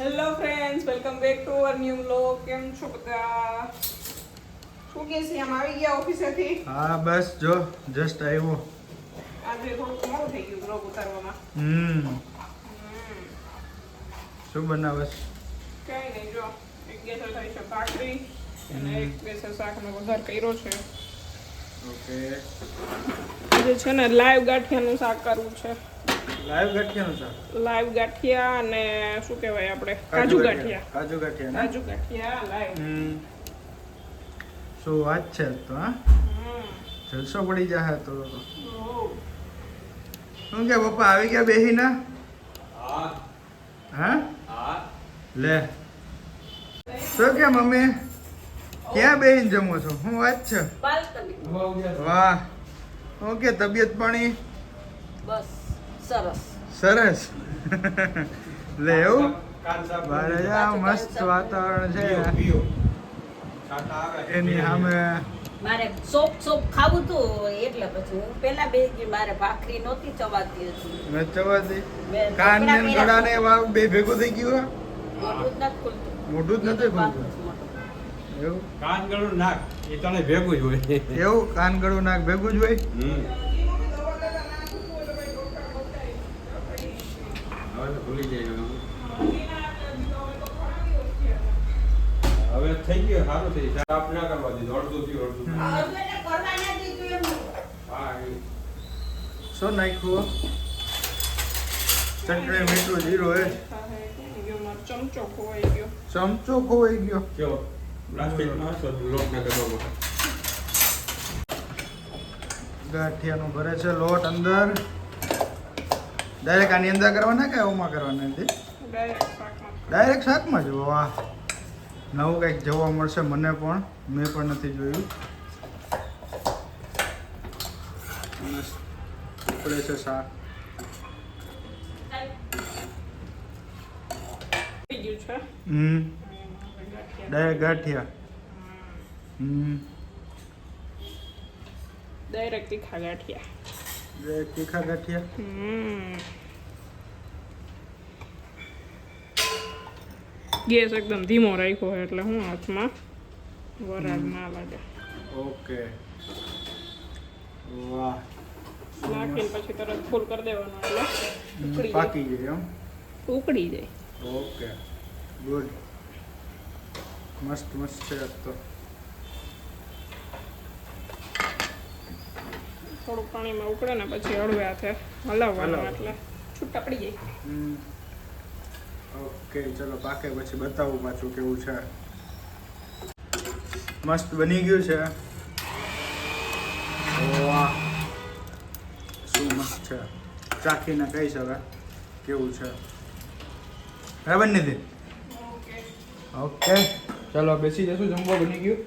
Hello friends welcome back to our new vlog કેમ છો બધા? શું કે છે? આમ આવી ગયા ઓફિસેથી હા બસ જો જસ્ટ આવ્યો. આજે થોડુંક મોડું થઈ ગયું વ્લોગ ઉતારવામાં. હમ. શું બનાવસ કઈ નહીં જો. એક ગેસ થઈ છે ભાખરી અને એક ગેસ શાકનો વઘાર કર્યો છે. ઓકે આજે છે ને લાઈવ ગાંઠિયાનું શાક કરવું છે. લાઈવ ગાંઠિયાનું શાક લાઈવ ગાંઠિયા અને શું કહેવાય આપણે? કાજુ ગાંઠિયા. કાજુ ગાંઠિયા કાજુ ગાંઠિયા લાઈવ. શું વાત છે તો હા? જલસો પડી જાય તો. શું કે પપ્પા આવી ગયા બેહીના? હા. લે. શું કે મમ્મી ક્યાં બેહીને જમો છો? હું વાત છે? વાહ. ઓકે તબિયત પાણી? બસ. સરસ. સરસ. લે એવું મસ્ત વાતાવરણ છે. એની સામે મારે સોપ સોપ ખાવું તું એટલે પછી હું પેલા બે મારે ભાખરી નહોતી ચવાતી હતી નચવાથી ચવાતી. કાન ને ગળા ને બે ભેગું થઈ ગયું મોઢું જ નથી ખુલતું. મોઢું જ નથી ખુલતું. એવું? કાન ગળું નાક એ તને ભેગું જ હોય. એવું? કાન ગળું નાક ભેગું જ હોય? હવે જાય હવે થઈ ગયું સારું થઈ સાફ ના કરવા દીધું અડધું થી અડધું હમ. હવે એને કરવા ના દીધું એમ. હા એ. શું નાખ્યું? ચટણી મીઠું જીરો એ હા, હે, કોણ ગયો? મારો ચમચો ખોવાઈ ગયો. ચમચો ખોવાઈ ગયો કેવો પ્લાસ્ટિકમાં લોટ ના કરવા ગાંઠિયાનું ભરે છે લોટ અંદર. ડાયરેક્ટ આની અંદર કરવાના કે ઓમાં કરવાના નથી ડાયરેક્ટ શાકમાં જ? વાહ. નવું કંઈક જોવા મળશે મને પણ. મેં પણ નથી જોયું. ઉકળે છે શાક. હમ. ડાયરેક્ટ ગાંઠિયા. હમ. ડાયરેક્ટ તીખા ગાંઠિયા. ડાયરેક્ટ તીખા ગાંઠિયા હમ. ગેસ એકદમ ધીમો રાખ્યો એટલે હું હાથમાં વરાળ ના લાગે ઓકે વાહ નાખીને પછી તરત ફૂલ કરી દેવાનો એટલે ઉકળી પાકી ગઈ એમ જાય ઉકળી જાય ઓકે ગુડ મસ્ત મસ્ત છે તો થોડુંક પાણીમાં ઉકળે ને પછી હળવે હાથે હલાવવાનું. એટલે છૂટા પડી જાય. ઓકે ચલો પાકે પછી બતાવું પાછું કેવું છે. મસ્ત બની ગયું છે. વાહ. શું મસ્ત છે. ચાખીને કહીશ હવે. કેવું છે. બરાબર નથી ઓકે. ચલો બેસી જશું. જમવા બની ગયું.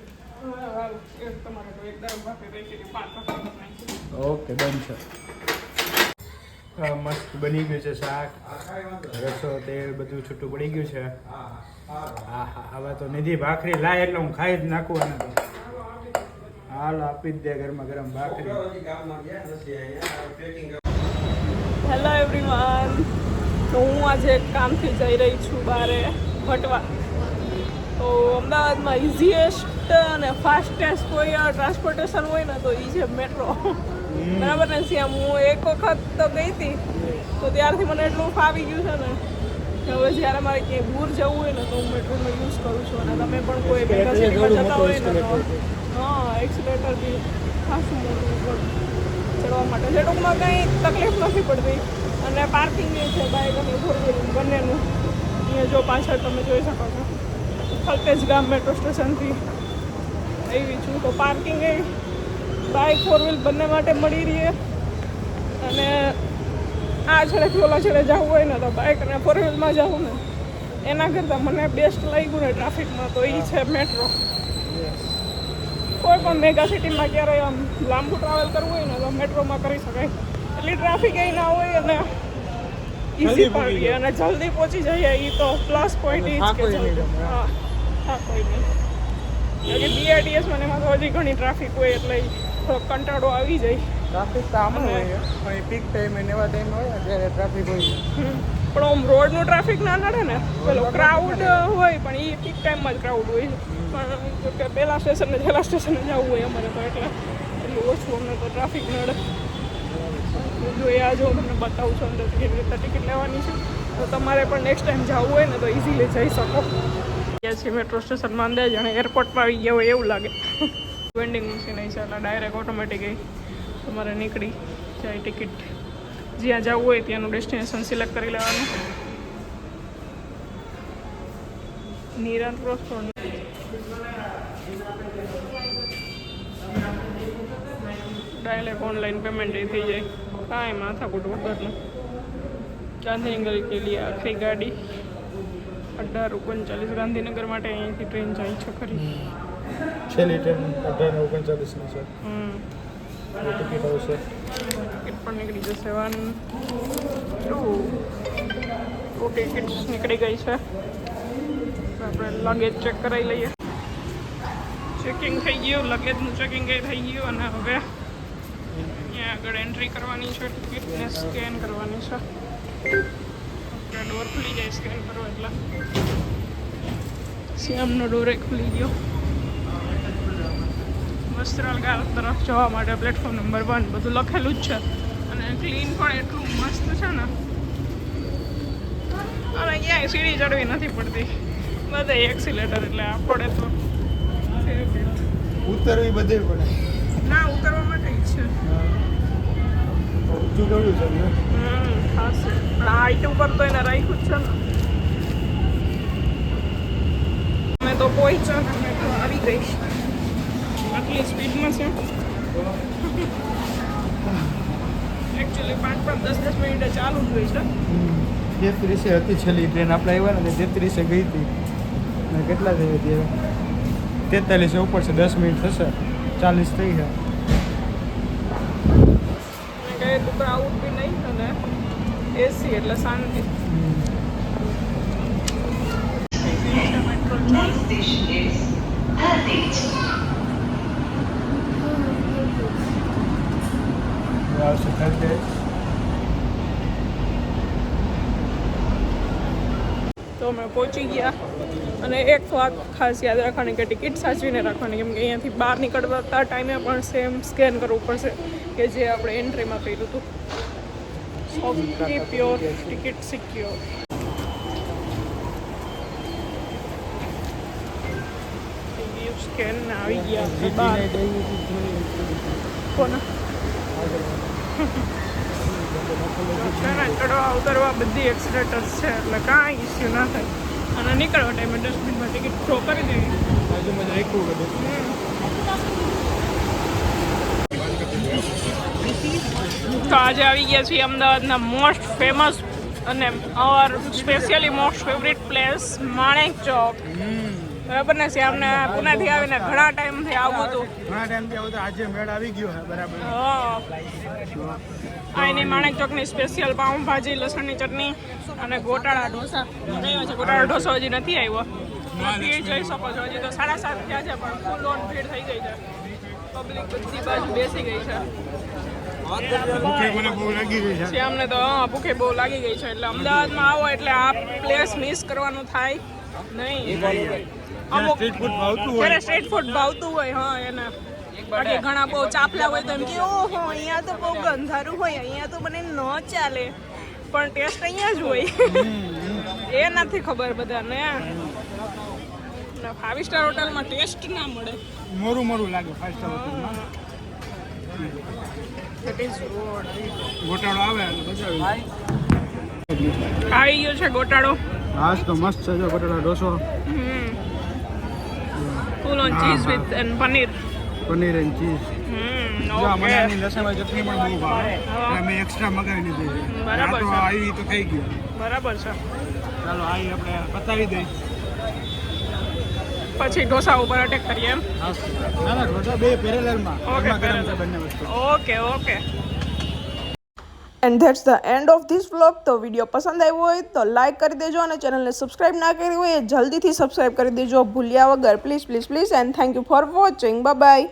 તમારે તો એક ઓકે, ડન છે. મસ્ત બની ગયું છે શાક. રસો, તેલ બધું છૂટું પડી ગયું છે. હા હા હવે તો નિધિ ભાખરી લાય એટલે હું ખાઈ જ નાખું આને હાલ આપી જ દે ગરમા ગરમ ભાખરી. હેલો એવરીવન તો હું આજે કામથી જઈ રહી છું બારે ભટવા. તો અમદાવાદમાં ઇઝીએસ્ટ અને ફાસ્ટેસ્ટ કોઈ ટ્રાન્સપોર્ટેશન હોય ને તો એ છે મેટ્રો બરાબર ને? શ્યામ હું એક વખત તો ગઈ હતી તો ત્યારથી મને એટલું ફાવી ગયું છે ને હવે જ્યારે મારે ક્યાંય દૂર જવું હોય ને તો હું મેટ્રોનો યુઝ કરું છું અને તમે પણ કોઈ મેગા સિટીમાં જતા હોય ને તો હા એક્સિલેટર બી ખાસું મોટું ચડવા માટે. છે ટૂંકમાં કંઈ તકલીફ નથી પડતી. અને પાર્કિંગ છે બાઇક અને ફોર વ્હીલ બંનેનું. અહીંયા જો પાછળ તમે જોઈ શકો છો. ખલતેજ ગામ મેટ્રો સ્ટેશનથી આવી છું. તો પાર્કિંગ એ બાઇક ફોર વ્હીલ બંને માટે મળી રહે અને આ છેડેથી ઓલા છેડે જવું હોય ને તો બાઇક અને ફોર વ્હીલમાં જવું ને. એના કરતાં મને બેસ્ટ લાગ્યું ને ટ્રાફિકમાં તો એ છે મેટ્રો કોઈ પણ મેગા સિટીમાં ક્યારે આમ લાંબુ ટ્રાવેલ કરવું હોય ને તો મેટ્રોમાં કરી શકાય. એટલી ટ્રાફિક એ ના હોય અને ઈઝી પણ રહે અને જલ્દી પહોંચી જઈએ એ તો પ્લસ પોઈન્ટ એ જ કે હા હા કોઈ નહીં. કે બીઆરટીએસ મને એમાં તો હજી ઘણી ટ્રાફિક હોય એટલે કંટાળો આવી જાય. ટ્રાફિક તો આમ હોય. પણ પીક ટાઈમ એવા ટાઈમ હોય જ્યારે ટ્રાફિક હોય. પણ આમ રોડનું ટ્રાફિક ના નડે ને પેલો ક્રાઉડ હોય પણ એ પીક ટાઈમમાં જ ક્રાઉડ હોય. પણ જો કે પહેલા સ્ટેશને છેલ્લા સ્ટેશને જવું હોય અમારે તો એટલે એટલું ઓછું અમને તો ટ્રાફિક નડે. જો એ આજે હું તમને બતાવું છું અંદર કેવી રીતે ટિકિટ લેવાની છે. તો તમારે પણ નેક્સ્ટ ટાઈમ જવું હોય ને તો ઇઝીલી જઈ શકો. ગયા છીએ મેટ્રો સ્ટેશનમાં અંદર જાણે એરપોર્ટમાં આવી ગયા હોય એવું લાગે. વેન્ડિંગ મશીન આવી છે, એટલે ડાયરેક્ટ ઓટોમેટિક તમારે નીકળી જાય ટિકિટ જ્યાં જવું હોય ત્યાંનું ડેસ્ટિનેશન સિલેક્ટ કરી લેવાનું. Nirant restaurant direct online payment એ થઈ જાય. કાંઈ માથાકૂટ વગરનું. ગાંધીનગર કે લીએ આખરી ગાડી. અઢાર ઓગણચાલીસ ગાંધીનગર માટે અહીંયાથી ટ્રેન જાય છે ખરી. છેલ્લી ટ્રેન અઢાર ઓગણચાલીસની છે. ટિકિટ આવશે? ટિકિટ પણ નીકળી જશે. One two. ટુ ટિકિટ્સ નીકળી ગઈ છે. આપણે લગેજ ચેક કરાવી લઈએ. ચેકિંગ થઈ ગયું. લગેજનું ચેકિંગ એ થઈ ગયું અને હવે અહીંયા આગળ એન્ટ્રી કરવાની છે. ટિકિટને સ્કેન કરવાની છે. આપણે ડોર ખુલી જાય સ્કેન કરવા એટલે. શ્યામનો ડોર એ ખુલી ગયો. વસ્ત્રાલ ગામ તરફ જવા માટે પ્લેટફોર્મ નંબર વન બધું લખેલું જ છે. અને ક્લીન પણ એટલું મસ્ત છે ને. અને ક્યાંય સીડી ચડવી નથી પડતી. બધે એક્સિલેટર એટલે આપણે તો. ઉતરવી બધે પડે. ના ઉતરવા માટે છે. ઊંચું છે હમ, ખાસ. છે. પણ આ આઈટમ પર તો એને રાખ્યું જ છે ને. અમે તો મેં તો આવી ગઈ. આટલી સ્પીડમાં છે. એકચ્યુઅલી પાંચ પાંચ દસ દસ મિનિટે ચાલુ જ હોય છે. તેત્રીસે હતી છેલ્લી ટ્રેન આપણે આવ્યા ને તેત્રીસે ગઈ હતી. ને કેટલા થઈ હતી હવે? તેતાલીસે ઉપર છે દસ મિનિટ થશે. ચાલીસ થઈ ગયા. કહે તું ક્રાઉડ બી નહીં અને એસી એટલે શાંતિ. Next station is Heritage. આવશે થર્ડ તો અમે પહોંચી ગયા અને એક વાત ખાસ યાદ રાખવાની કે ટિકિટ સાચવીને રાખવાની કેમ કે અહીંયાથી બહાર નીકળતા ટાઈમે પણ સેમ સ્કેન કરવું પડશે કે જે આપણે એન્ટ્રીમાં કર્યું હતું. Softly pure ticket secure scan આવી ગયા. આપણે બહાર. કોના છે ને ચડવા ઉતરવા બધી એક્સિલેટર્સ છે. એટલે કાંઈ ઇસ્યુ ના થાય. અને નીકળવા ટાઈમે ડસ્ટબિનમાં ટિકિટ થ્રો કરી દેવી બાજુમાં રાખ્યું બધું તો આજે આવી ગયા છીએ અમદાવાદના મોસ્ટ ફેમસ અને our specially most favourite place Manek Chowk બરાબર ને શ્યામને પુનાથી આવીને ઘણા ટાઈમથી આવું હતું. ઘણા ટાઈમથી આવું આજે મેળ આવી ગયો બરાબર. હા. એની માણેક ચોકની સ્પેશિયલ પાઉંભાજી લસણની ચટણી અને ગોટાળા ઢોસા. આવ્યા છે ગોટાળા ઢોસો હજી નથી આવ્યો. ભીડ જોઈ શકો છો હજી તો સાડા સાત થયા છે પણ ફૂલ ઓન ભીડ થઈ ગઈ છે. પબ્લિક બધી બાજુ બેસી ગઈ છે. ભૂખે મને બહુ લાગી ગઈ છે. શ્યામને તો હા, ભૂખે બહુ લાગી ગઈ છે એટલે અમદાવાદમાં આવો એટલે આ પ્લેસ મિસ કરવાનું થાય. નહીં. અમુક સ્ટ્રીટ ફૂડ ભાવતું હોય. સ્ટ્રીટ ફૂડ ભાવતું હોય હા એને. બાકી ઘણા બહુ ચાપલા હોય તો એમ કે ઓહો અહીંયા તો બહુ ગંધારું હોય અહીંયા તો મને ન ચાલે. પણ ટેસ્ટ અહીંયા જ હોય. એ નથી ખબર બધાને. ફાઈવ સ્ટાર હોટલમાં ટેસ્ટ ના મળે. મોરું મોરું લાગે ફાઈવ સ્ટાર હોટલમાં. ગોટાળો આવે આવી આવી ગયો છે ગોટાળો. હા તો મસ્ત છે જો ગોટાળો dosa. Full on cheese with and paneer paneer and cheese મને ઓકે આની લસણવાળી ચટણી પણ બહુ ભાવે. એટલે મેં એક્સ્ટ્રા મગાવી લીધી છે બરાબર તો. આવી તો થઈ ગયું. બરાબર છે. ચાલો આવી આપણે બતાવી દઈ પછી ઢોસા ઉપર અટેક કરીએ એમ. ના ના ઢોસા બે પેરેલલમાં વસ્તુ. Okay okay and that's the end of this vlog તો વીડિયો પસંદ આવ્યો હોય તો લાઇક કરી દેજો અને ચેનલને સબસ્ક્રાઇબ ના કરી હોય એ જલ્દીથી સબસ્ક્રાઇબ કરી દેજો. ભૂલ્યા વગર please please please and thank you for watching bye